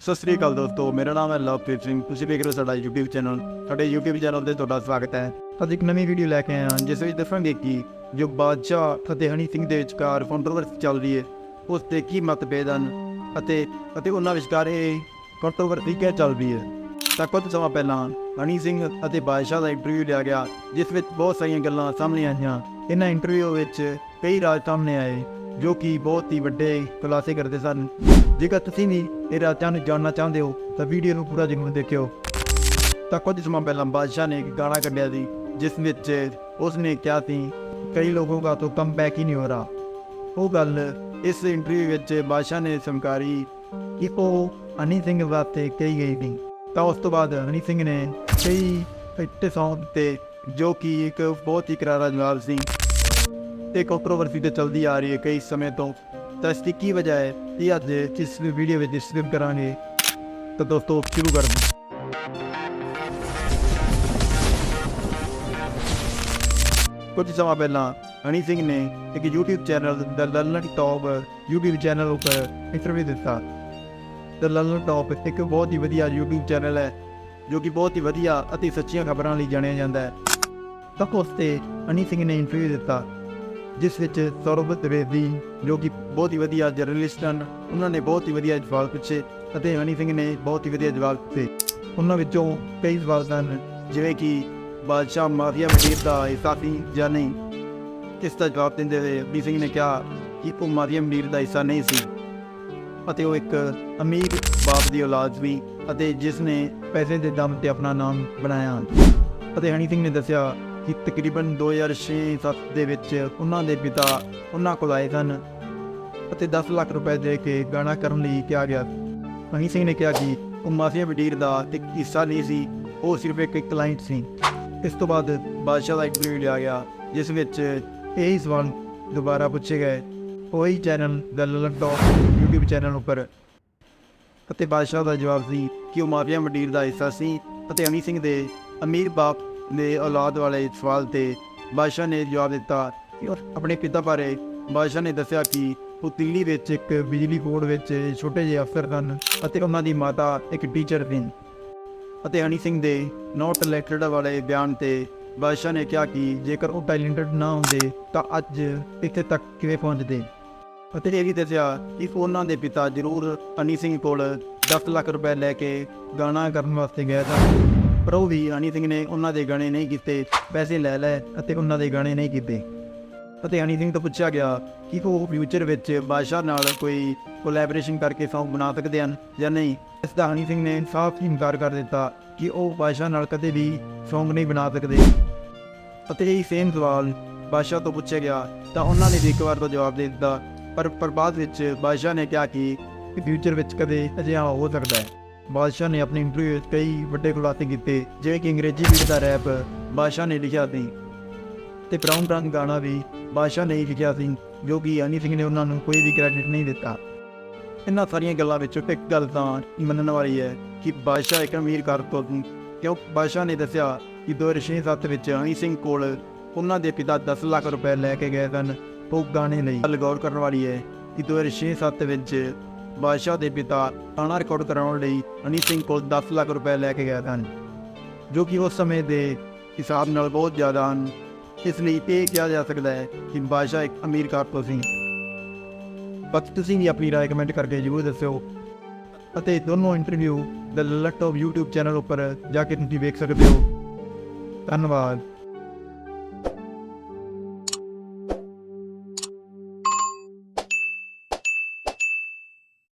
ਸਤਿ ਸ੍ਰੀ ਅਕਾਲ ਦੋਸਤੋ, ਮੇਰਾ ਨਾਮ ਹੈ ਲਵਪ੍ਰੀਤ ਸਿੰਘ। ਤੁਸੀਂ ਵੇਖ ਰਹੇ ਹੋ ਸਾਡਾ YouTube ਚੈਨਲ ਸਾਡੇ YouTube ਚੈਨਲ ਤੇ ਤੁਹਾਡਾ ਸਵਾਗਤ ਹੈ। ਅੱਜ ਇੱਕ ਨਵੀਂ ਵੀਡੀਓ ਲੈ ਕੇ ਆਏ ਹਾਂ, ਜਿਸ ਵਿੱਚ ਦੱਸਾਂਗੇ ਕਿ ਜੋ ਬਾਦਸ਼ਾਹ ਅਤੇ ਹਨੀ ਸਿੰਘ ਦੇ ਵਿਚਕਾਰ ਕੰਟਰੋਵਰਸੀ ਚੱਲ ਰਹੀ ਹੈ, ਉਸ ਤੇ ਕੀ ਮਤਭੇਦ ਹਨ ਅਤੇ ਅਤੇ ਉਹਨਾਂ ਵਿਚਕਾਰ ਇਹ ਕੰਟਰੋਵਰਸੀ ਕਿਉਂ ਚੱਲ ਰਹੀ ਹੈ। ਤਾਂ ਕੁਝ ਸਮਾਂ ਪਹਿਲਾਂ ਹਨੀ ਸਿੰਘ ਅਤੇ ਬਾਦਸ਼ਾਹ ਦਾ ਇੰਟਰਵਿਊ ਲਿਆ ਗਿਆ, ਜਿਸ ਵਿੱਚ ਬਹੁਤ ਸਾਰੀਆਂ ਗੱਲਾਂ ਸਾਹਮਣੇ ਆਈਆਂ। ਇਹਨਾਂ ਇੰਟਰਵਿਊ ਵਿੱਚ ਕਈ ਰਾਜ ਸਾਹਮਣੇ ਆਏ, ਜੋ ਕਿ ਬਹੁਤ ਹੀ ਵੱਡੇ ਖੁਲਾਸੇ ਕਰਦੇ ਸਨ। ਜੇਕਰ ਤੁਸੀਂ ਵੀ ਇਹ ਰਾਜਾਂ ਨੂੰ ਜਾਣਨਾ ਚਾਹੁੰਦੇ ਹੋ, ਤਾਂ ਵੀਡੀਓ ਨੂੰ ਪੂਰਾ ਜ਼ਰੂਰ ਦੇਖਿਓ। ਤਾਂ ਕੁਝ ਸਮਾਂ ਪਹਿਲਾਂ ਬਾਦਸ਼ਾਹ ਨੇ ਇੱਕ ਗਾਣਾ ਕੱਢਿਆ ਸੀ, ਜਿਸ ਵਿੱਚ ਉਸ ਨੇ ਕਿਹਾ ਸੀ, ਕਈ ਲੋਗੋਂ ਦਾ ਤਾਂ ਕਮ ਬੈਕ ਹੀ ਨਹੀਂ ਹੋ ਰਹਾ। ਉਹ ਗੱਲ ਇਸ ਇੰਟਰਵਿਊ ਵਿੱਚ ਬਾਦਸ਼ਾਹ ਨੇ ਸਮਕਾਰੀ ਕਿ ਉਹ ਹਨੀ ਸਿੰਘ ਵਾਸਤੇ ਕਹੀ ਗਈ ਸੀ। ਤਾਂ ਉਸ ਤੋਂ ਬਾਅਦ ਹਨੀ ਸਿੰਘ ਨੇ ਕਈ ਹਿੱਟ Song ਦਿੱਤੇ ਜੋ ਕਿ ਇੱਕ ਬਹੁਤ ਹੀ ਕਰਾਰਾ ਜਵਾਬ ਸੀ। ਤੇ ਕੰਟਰੋਵਰਸੀ ਤੇ ਚੱਲਦੀ ਆ ਰਹੀ ਹੈ ਕਈ ਸਮੇਂ ਤੋਂ। ਤਾਂ ਇਸ ਦੀ ਕੀ ਵਜ੍ਹਾ ਹੈ? ਇਹ ਅੱਜ ਇਸ ਵੀਡੀਓ ਵਿੱਚ ਡਿਸਕਸ ਕਰਾਂਗੇ, ਤਾਂ ਦੋਸਤੋ ਸ਼ੁਰੂ ਕਰਦੇ ਹਾਂ। ਕੁਝ ਸਮਾਂ ਪਹਿਲਾਂ ਹਨੀ ਸਿੰਘ ਨੇ ਇੱਕ YouTube channel the Lallan top YouTube channel ਉੱਪਰ ਇੰਟਰਵਿਊ ਦਿੱਤਾ। ਦ ਲਲਨ ਟੌਪ ਇੱਕ ਬਹੁਤ ਹੀ ਵਧੀਆ YouTube ਚੈਨਲ ਹੈ, ਜੋ ਕਿ ਬਹੁਤ ਹੀ ਵਧੀਆ ਅਤੇ ਸੱਚੀਆਂ ਖਬਰਾਂ ਲਈ ਜਾਣਿਆ ਜਾਂਦਾ ਹੈ। ਤਾਂ ਉਸ ਤੇ ਹਨੀ ਸਿੰਘ ਨੇ ਇੰਟਰਵਿਊ ਦਿੱਤਾ। ਜਿਸ ਵਿੱਚ ਸੌਰਵ ਤ੍ਰਿਵੇਦੀ ਜੋ ਕਿ ਬਹੁਤ ਹੀ ਵਧੀਆ ਜਰਨਲਿਸਟ ਹਨ, ਉਹਨਾਂ ਨੇ ਬਹੁਤ ਹੀ ਵਧੀਆ ਜਵਾਬ ਪੁੱਛੇ ਅਤੇ ਹਨੀ ਸਿੰਘ ਨੇ ਬਹੁਤ ਹੀ ਵਧੀਆ ਜਵਾਬ ਦਿੱਤੇ। ਉਹਨਾਂ ਵਿੱਚੋਂ ਕਈ ਸਵਾਲ ਸਨ ਜਿਵੇਂ ਕਿ ਬਾਦਸ਼ਾਹ ਮਾਫੀਆ ਵਜ਼ੀਰ ਦਾ ਹਿੱਸਾ ਸੀ ਜਾਂ ਨਹੀਂ? ਇਸ ਦਾ ਜਵਾਬ ਦਿੰਦੇ ਹੋਏ ਹਨੀ ਸਿੰਘ ਨੇ ਕਿਹਾ ਕਿ ਉਹ ਮਾਫੀਆ ਵਜ਼ੀਰ ਦਾ ਹਿੱਸਾ ਨਹੀਂ ਸੀ। ਅਤੇ ਉਹ ਇੱਕ ਅਮੀਰ ਬਾਪ ਦੀ ਔਲਾਦ ਸੀ ਅਤੇ ਜਿਸ ਨੇ ਪੈਸੇ ਦੇ ਦਮ ਤੇ ਆਪਣਾ ਨਾਮ ਬਣਾਇਆ। ਅਤੇ ਹਨੀ ਸਿੰਘ ਨੇ ਦੱਸਿਆ ਕਿ ਤਕਰੀਬਨ 2006-7 ਦੇ ਵਿੱਚ ਉਹਨਾਂ ਦੇ ਪਿਤਾ ਉਹਨਾਂ ਕੋਲ ਆਏ ਸਨ ਅਤੇ 10 ਲੱਖ ਰੁਪਏ ਦੇ ਕੇ ਗਾਣਾ ਕਰਨ ਲਈ ਕਿਹਾ ਗਿਆ। ਹਨੀ ਸਿੰਘ ਨੇ ਕਿਹਾ ਕਿ ਉਹ ਮਾਫੀਆ ਵਡੀਰ ਦਾ ਇੱਕ ਹਿੱਸਾ ਨਹੀਂ ਸੀ, ਉਹ ਸਿਰਫ ਇੱਕ ਕਲਾਇੰਟ ਸੀ। ਇਸ ਤੋਂ ਬਾਅਦ ਬਾਦਸ਼ਾਹ ਦਾ ਇੰਟਰਵਿਊ ਲਿਆ ਗਿਆ, ਜਿਸ ਵਿੱਚ ਇਹ ਸਵਾਲ ਦੁਬਾਰਾ ਪੁੱਛੇ ਗਏ। ਉਹੀ channel the Lallan YouTube channel ਉੱਪਰ। ਅਤੇ ਬਾਦਸ਼ਾਹ ਦਾ ਜਵਾਬ ਸੀ ਕਿ ਉਹ ਮਾਫੀਆ ਮੰਡੀਰ ਦਾ ਹਿੱਸਾ ਸੀ ਅਤੇ ਅਮੀ ਸਿੰਘ ਦੇ ਅਮੀਰ ਬਾਪ ਦੇ ਔਲਾਦ ਵਾਲੇ ਸਵਾਲ ਤੇ ਬਾਦਸ਼ਾਹ ਨੇ ਜਵਾਬ ਦਿੱਤਾ ਕਿ ਆਪਣੇ ਪਿਤਾ ਬਾਰੇ ਬਾਦਸ਼ਾਹ ਨੇ ਦੱਸਿਆ ਕਿ ਉਹ ਦਿੱਲੀ ਵਿੱਚ ਇੱਕ ਬਿਜਲੀ ਬੋਰਡ ਵਿੱਚ ਛੋਟੇ ਜਿਹੇ ਅਫਸਰ ਹਨ ਅਤੇ ਉਹਨਾਂ ਦੀ ਮਾਤਾ ਇੱਕ ਟੀਚਰ ਸੀ। ਅਤੇ ਹਨੀ ਸਿੰਘ ਦੇ ਨੋਟ ਰਿਲੇਟਡ ਵਾਲੇ ਬਿਆਨ ਤੇ ਬਾਦਸ਼ਾਹ ਨੇ ਕਿਹਾ ਕਿ ਜੇਕਰ ਉਹ ਟੈਲੈਂਟਡ ਨਾ ਹੁੰਦੇ ਤਾਂ ਅੱਜ ਇੱਥੇ ਤੱਕ ਕਿਵੇਂ ਪਹੁੰਚਦੇ? ਅਤੇ ਇਹ ਵੀ ਦੱਸਿਆ ਕਿ ਉਹਨਾਂ ਦੇ ਪਿਤਾ ਜ਼ਰੂਰ ਹਨੀ ਸਿੰਘ ਕੋਲ 10 ਲੱਖ ਰੁਪਏ ਲੈ ਕੇ ਗਾਣਾ ਕਰਨ ਵਾਸਤੇ ਗਏ ਸਨ। ਪਰ ਉਹ ਵੀ ਹਨੀ ਸਿੰਘ ਨੇ ਉਹਨਾਂ ਦੇ ਗਾਣੇ ਨਹੀਂ ਕੀਤੇ, ਪੈਸੇ ਲੈ ਲਏ ਅਤੇ ਉਹਨਾਂ ਦੇ ਗਾਣੇ ਨਹੀਂ ਕੀਤੇ। ਅਤੇ ਹਨੀ ਸਿੰਘ ਤੋਂ ਪੁੱਛਿਆ ਗਿਆ ਕਿ ਉਹ ਫਿਊਚਰ ਵਿੱਚ ਬਾਦਸ਼ਾਹ ਨਾਲ ਕੋਈ ਕੋਲੈਬੋਰੇਸ਼ਨ ਕਰਕੇ ਸੌਂਗ ਬਣਾ ਸਕਦੇ ਹਨ ਜਾਂ ਨਹੀਂ। ਇਸ ਦਾ ਹਨੀ ਸਿੰਘ ਨੇ ਸਾਫ਼ ਇਨਕਾਰ ਕਰ ਦਿੱਤਾ ਕਿ ਉਹ ਬਾਦਸ਼ਾਹ ਨਾਲ ਕਦੇ ਵੀ ਸੌਂਗ ਨਹੀਂ ਬਣਾ ਸਕਦੇ। ਅਤੇ ਇਹ ਸੇਮ ਸਵਾਲ ਬਾਦਸ਼ਾਹ ਤੋਂ ਪੁੱਛਿਆ ਗਿਆ, ਤਾਂ ਉਹਨਾਂ ਨੇ ਵੀ ਇੱਕ ਵਾਰ ਤੋਂ ਜਵਾਬ ਦੇ ਦਿੱਤਾ, ਪਰ ਪਰ ਬਾਅਦ ਵਿੱਚ ਬਾਦਸ਼ਾਹ ਨੇ ਕਿਹਾ ਕਿ ਫਿਊਚਰ ਵਿੱਚ ਕਦੇ ਅਜਿਹਾ ਹੋ ਸਕਦਾ ਹੈ। ਬਾਦਸ਼ਾਹ ਨੇ ਆਪਣੀ ਇੰਟਰਵਿਊ ਵਿੱਚ ਕਈ ਵੱਡੇ ਖੁਲਾਸੇ ਕੀਤੇ, ਜਿਵੇਂ ਕਿ ਅੰਗਰੇਜ਼ੀ ਬੀਟ ਦਾ ਰੈਪ ਬਾਦਸ਼ਾਹ ਨੇ ਲਿਖਿਆ ਸੀ। ਤੇ ਬ੍ਰਾਊਨ ਰੰਗ ਗਾਣਾ ਵੀ ਬਾਦਸ਼ਾਹ ਨੇ ਲਿਖਿਆ ਸੀ, ਜੋ ਕਿ ਹਨੀ ਸਿੰਘ ਨੇ ਉਹਨਾਂ ਨੂੰ ਕੋਈ ਵੀ ਕ੍ਰੈਡਿਟ ਨਹੀਂ ਦਿੱਤਾ। ਇਹਨਾਂ ਸਾਰੀਆਂ ਗੱਲਾਂ ਵਿੱਚੋਂ ਇੱਕ ਗੱਲ ਤਾਂ ਮੰਨਣ ਵਾਲੀ ਹੈ ਕਿ ਬਾਦਸ਼ਾਹ ਇੱਕ ਅਮੀਰ ਘਰ ਤੋਂ ਸੀ, ਕਿਉਂ? ਬਾਦਸ਼ਾਹ ਨੇ ਦੱਸਿਆ ਕਿ 2006-7 ਵਿੱਚ ਹਨੀ ਸਿੰਘ ਕੋਲ ਉਹਨਾਂ ਦੇ ਪਿਤਾ 10 ਲੱਖ ਰੁਪਏ ਲੈ ਕੇ ਗਏ ਸਨ। ਉਹ ਗਾਣੇ ਲਈ ਗੱਲ ਗੌਰ ਕਰਨ ਵਾਲੀ ਹੈ ਕਿ 2006-7 ਵਿੱਚ ਬਾਦਸ਼ਾਹ ਦੇ ਪਿਤਾ ਗਾਣਾ ਰਿਕਾਰਡ ਕਰਾਉਣ ਲਈ ਹਨੀ ਸਿੰਘ ਕੋਲ 10 ਲੱਖ ਰੁਪਏ ਲੈ ਕੇ ਗਏ ਸਨ, ਜੋ ਕਿ ਉਸ ਸਮੇਂ ਦੇ ਹਿਸਾਬ ਨਾਲ ਬਹੁਤ ਜ਼ਿਆਦਾ ਹਨ। ਇਸ ਲਈ ਇਹ ਕਿਹਾ ਜਾ ਸਕਦਾ ਹੈ ਕਿ ਬਾਦਸ਼ਾਹ ਇੱਕ ਅਮੀਰ ਘਰ ਤੋਂ ਸੀ। ਬਾਕੀ ਤੁਸੀਂ ਵੀ ਆਪਣੀ ਰਾਏ ਕਮੈਂਟ ਕਰਕੇ ਜ਼ਰੂਰ ਦੱਸਿਓ। ਅਤੇ ਦੋਨੋਂ interview the ਲੱਟ of YouTube channel ਉੱਪਰ ਜਾ ਕੇ ਤੁਸੀਂ ਵੇਖ ਸਕਦੇ ਹੋ। ਧੰਨਵਾਦ।